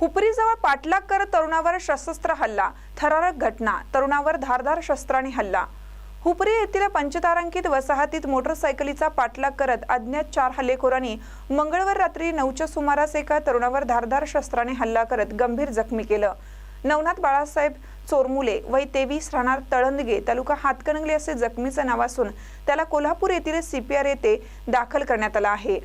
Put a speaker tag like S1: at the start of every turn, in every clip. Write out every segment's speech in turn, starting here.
S1: हुपरीजवळ पाठलाग करत तरुणावर सशस्त्र हल्ला थरारक घटना तरुणावर धारधार शस्त्राने हल्ला. हुपरी येथील पंचतारांकित वसाहतीत मोटरसायकलीचा पाठलाग करत अज्ञात चार हल्लेखोरांनी मंगळवार रात्री नऊच्या सुमारास एका तरुणावर धारधार शस्त्राने हल्ला करत गंभीर जखमी केलं. नवनाथ बाळासाहेब चोरमुले वय तेवीस राहणार तळंदगे तालुका हातकणंगले असे जखमीचं नाव असून त्याला कोल्हापूर येथील सीपीआर येथे दाखल करण्यात आला आहे.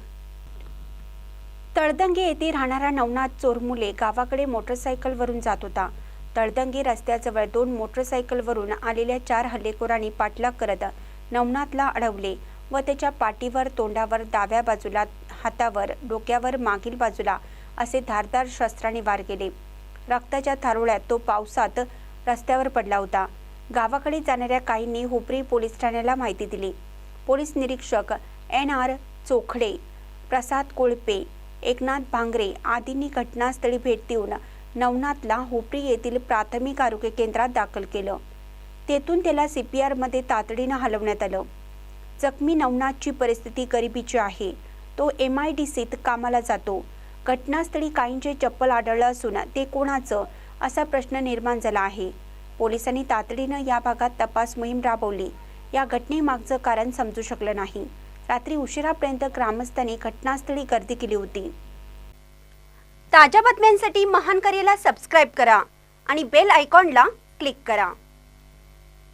S2: तळदंगे येथे राहणारा नवनाथ चोरमुले गावाकडे मोटरसायकलवरून जात होता. तळदंगे रस्त्याजवळ दोन मोटरसायकलवरून आलेल्या चार हल्लेखोरांनी पाठलाग करत नवनाथला अडवले व त्याच्या पाठीवर तोंडावर डाव्या बाजूला हातावर डोक्यावर मागील बाजूला असे धारदार शस्त्राने वार केले. रक्ताच्या थारोळ्यात तो पावसात रस्त्यावर पडला होता. गावाकडे जाणाऱ्या काहींनी हुपरी पोलीस ठाण्याला माहिती दिली. पोलीस निरीक्षक एन आर चोखडे प्रसाद कोळपे एकनाथ भांगरे आदींनी घटनास्थळी भेट देऊन नवनाथला होपरी येथील प्राथमिक आरोग्य केंद्रात दाखल केलं. तेथून त्याला सी पी आरमध्ये तातडीनं हलवण्यात आलं. जखमी नवनाथची परिस्थिती गरिबीची आहे. तो एम आय डी सीत कामाला जातो. घटनास्थळी काहींचे चप्पल आढळलं असून ते कोणाचं असा प्रश्न निर्माण झाला आहे. पोलिसांनी तातडीनं या भागात तपास मोहीम राबवली. या घटनेमागचं कारण समजू शकलं नाही. रात्री उशिरापर्यंत ग्रामस्थांनी घटनास्थळी गर्दी केली होती. ताज्या बातम्यांसाठी महान करेला सबस्क्राईब करा आणि बेल आयकॉनला क्लिक करा.